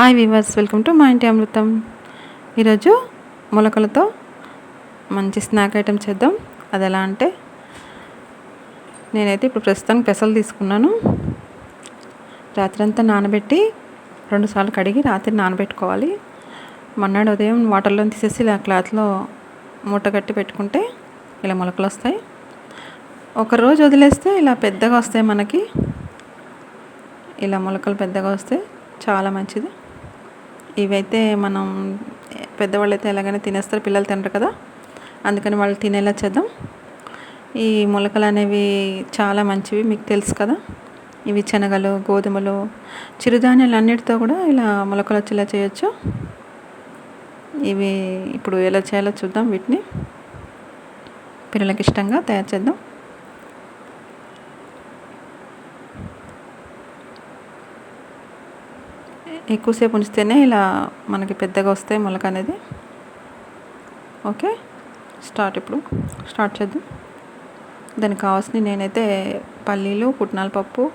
Hi viewers welcome to మా ఇంటి అమృతం. ఈరోజు మొలకలతో మంచి స్నాక్ ఐటెం చేద్దాం. అది ఎలా అంటే నేనైతే ఇప్పుడు ప్రస్తుతానికి పెసలు తీసుకున్నాను. రాత్రి అంతా నానబెట్టి రెండుసార్లు కడిగి రాత్రి నానబెట్టుకోవాలి. మన్నాడు ఉదయం వాటర్లో తీసేసి ఇలా క్లాత్లో మూట కట్టి పెట్టుకుంటే ఇలా మొలకలు వస్తాయి. ఒక రోజు వదిలేస్తే ఇలా పెద్దగా వస్తాయి మనకి. ఇలా మొలకలు పెద్దగా వస్తే చాలా మంచిది. ఇవైతే మనం పెద్దవాళ్ళు అయితే ఎలాగైనా తినేస్తారు పిల్లలు తినరు కదా. అందుకని వాళ్ళు తినేలా చేద్దాం. ఈ మొలకలు అనేవి చాలా మంచివి మీకు తెలుసు కదా. ఇవి శనగలు గోధుమలు చిరుధాన్యాలు అన్నిటితో కూడా ఇలా మొలకలు వచ్చేలా చేయొచ్చు. ఇవి ఇప్పుడు ఎలా చేయాలో చూద్దాం వీటిని. పిల్లలకి ఇష్టంగా తయారు చేద్దాం. ఎక్కువసేపు ఉంచితేనే ఇలా మనకి పెద్దగా వస్తాయి మొలక అనేది. ఓకే స్టార్ట్ ఇప్పుడు. స్టార్ట్ చేద్దాం. దానికి కావాల్సిన నేనైతే పల్లీలు పుట్నాల పప్పు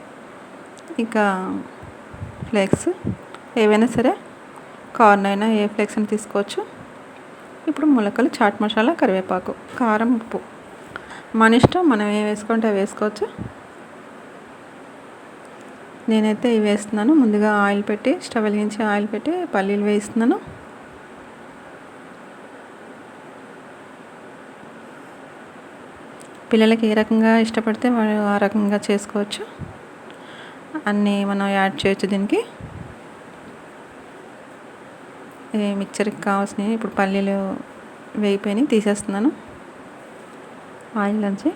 ఇంకా ఫ్లేక్స్. ఏవైనా సరే కార్న్ అయినా ఏ ఫ్లేక్స్ అని తీసుకోవచ్చు. ఇప్పుడు మొలకలు చాట్ మసాలా కరివేపాకు కారం ఉప్పు. మన ఇష్టం మనం ఏం వేసుకుంటే అవి వేసుకోవచ్చు. నేనైతే ఇవి వేస్తున్నాను. ముందుగా ఆయిల్ పెట్టి స్టవ్ వెలిగించి ఆయిల్ పెట్టి పల్లీలు వేస్తున్నాను. పిల్లలకి ఏ రకంగా ఇష్టపడితే వాళ్ళు ఆ రకంగా చేసుకోవచ్చు. అన్నీ మనం యాడ్ చేయొచ్చు దీనికి. ఇది మిక్చర్కి కావాల్సినవి ఇప్పుడు పల్లీలు వేగిపోయినాయి తీసేస్తున్నాను. ఆయిల్ నుంచి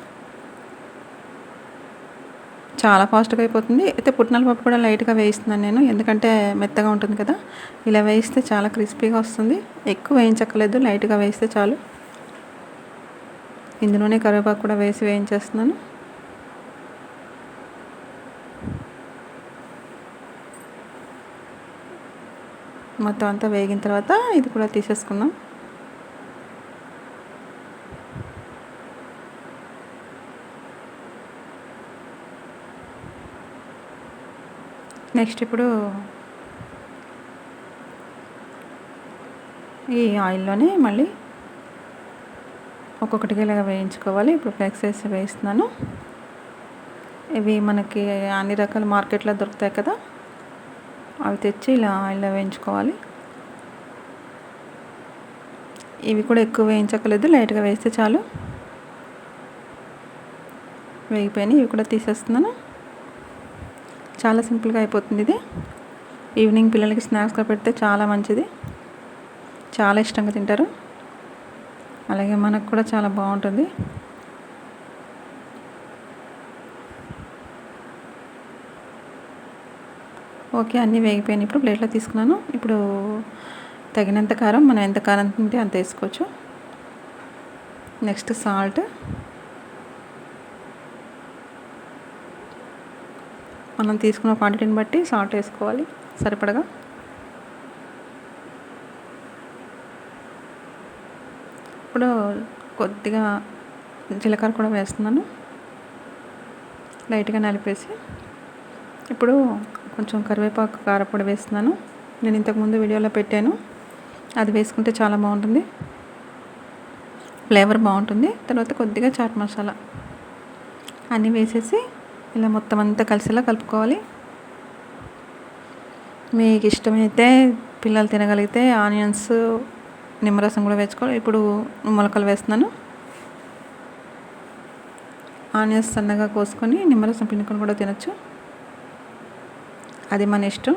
చాలా ఫాస్ట్గా అయిపోతుంది. అయితే పుట్నాల పప్పు కూడా లైట్గా వేయిస్తున్నాను నేను. ఎందుకంటే మెత్తగా ఉంటుంది కదా. ఇలా వేయిస్తే చాలా క్రిస్పీగా వస్తుంది. ఎక్కువ వేయించక్కర్లేదు. లైట్గా వేయిస్తే చాలు. ఇందులోనే కరివేపాకు కూడా వేసి వేయించేస్తున్నాను. మొత్తం అంతా వేగిన తర్వాత ఇది కూడా తీసేసుకుందాం. నెక్స్ట్ ఇప్పుడు ఈ ఆయిల్లోనే మళ్ళీ ఒక్కొక్కటిగా ఇలాగ వేయించుకోవాలి. ఇప్పుడు ఫ్లెక్స్ వేసి వేయిస్తున్నాను ఇవి మనకి అన్ని రకాల మార్కెట్లో దొరుకుతాయి కదా. అవి తెచ్చి ఇలా ఆయిల్లో వేయించుకోవాలి. ఇవి కూడా ఎక్కువ వేయించక్కలేదు లైట్గా వేస్తే చాలు. వేగిపోయినాయి. ఇవి కూడా తీసేస్తున్నాను. చాలా సింపుల్గా అయిపోతుంది ఇది. ఈవినింగ్ పిల్లలకి స్నాక్స్గా పెడితే చాలా మంచిది. చాలా ఇష్టంగా తింటారు. అలాగే మనకు కూడా చాలా బాగుంటుంది. ఓకే అన్నీ వేగిపోయినాయి. ఇప్పుడు ప్లేట్లో తీసుకున్నాను. ఇప్పుడు తగినంత కారం మనం ఎంత కారం తింటే అంత వేసుకోవచ్చు. Next salt. మనం తీసుకున్న క్వాంటిటీని బట్టి సాల్ట్ వేసుకోవాలి. సరిపడగా. ఇప్పుడు కొద్దిగా జీలకర్ర కూడా వేస్తున్నాను. లైట్గా నలిపేసి. ఇప్పుడు కొంచెం కరివేపాకు కారపొడి వేస్తున్నాను. నేను ఇంతకుముందు వీడియోలో పెట్టాను. అది వేసుకుంటే చాలా బాగుంటుంది. ఫ్లేవర్ బాగుంటుంది. తర్వాత కొద్దిగా చాట్ మసాలా అన్నీ వేసేసి ఇలా మొత్తం అంతా కలిసేలా కలుపుకోవాలి. మీకు ఇష్టమైతే పిల్లలు తినగలిగితే ఆనియన్స్ నిమ్మరసం కూడా వేసుకోవాలి. ఇప్పుడు మొలకలు వేస్తున్నాను. ఆనియన్స్ సన్నగా కోసుకొని నిమ్మరసం పిండుకొని కూడా తినచ్చు. అది మన ఇష్టం.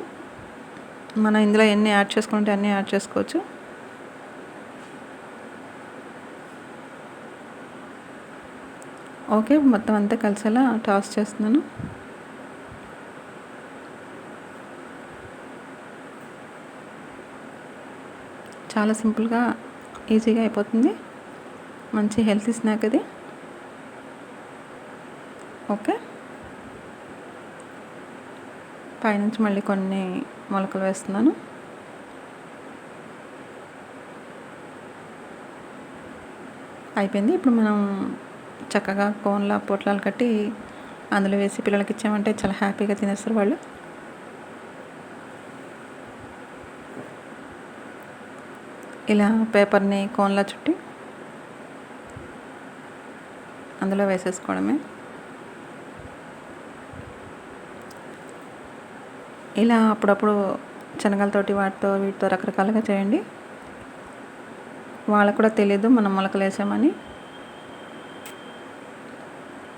మనం ఇందులో ఎన్ని యాడ్ చేసుకుంటే అన్నీ యాడ్ చేసుకోవచ్చు. ఓకే మొత్తం అంతా కలిసేలా టాస్ చేస్తున్నాను. చాలా సింపుల్గా ఈజీగా అయిపోతుంది. మంచి హెల్తీ స్నాక్ అది. ఓకే. పైనుంచి మళ్ళీ కొన్ని మొలకలు వేస్తున్నాను. అయిపోయింది. ఇప్పుడు మనం చక్కగా కోన్లా పొట్లాలు కట్టి అందులో వేసి పిల్లలకి ఇచ్చామంటే చాలా హ్యాపీగా తినేస్తారు వాళ్ళు. ఇలా పేపర్ని కోన్లా చుట్టి అందులో వేసేసుకోవడమే. ఇలా అప్పుడప్పుడు శనగలతోటి వాటితో వీటితో రకరకాలుగా చేయండి. వాళ్ళకు కూడా తెలియదు మనం మొలకలు వేసామని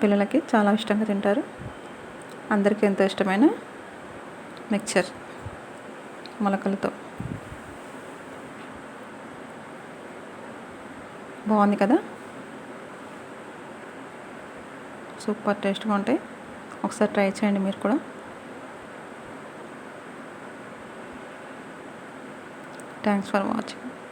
పిల్లలకి చాలా ఇష్టంగా తింటారు. అందరికీ ఎంతో ఇష్టమైన మిక్చర్ మొలకలతో. బాగుంది కదా? సూపర్ టేస్ట్గా ఉంటాయి. ఒకసారి ట్రై చేయండి మీరు కూడా. Thanks for watching.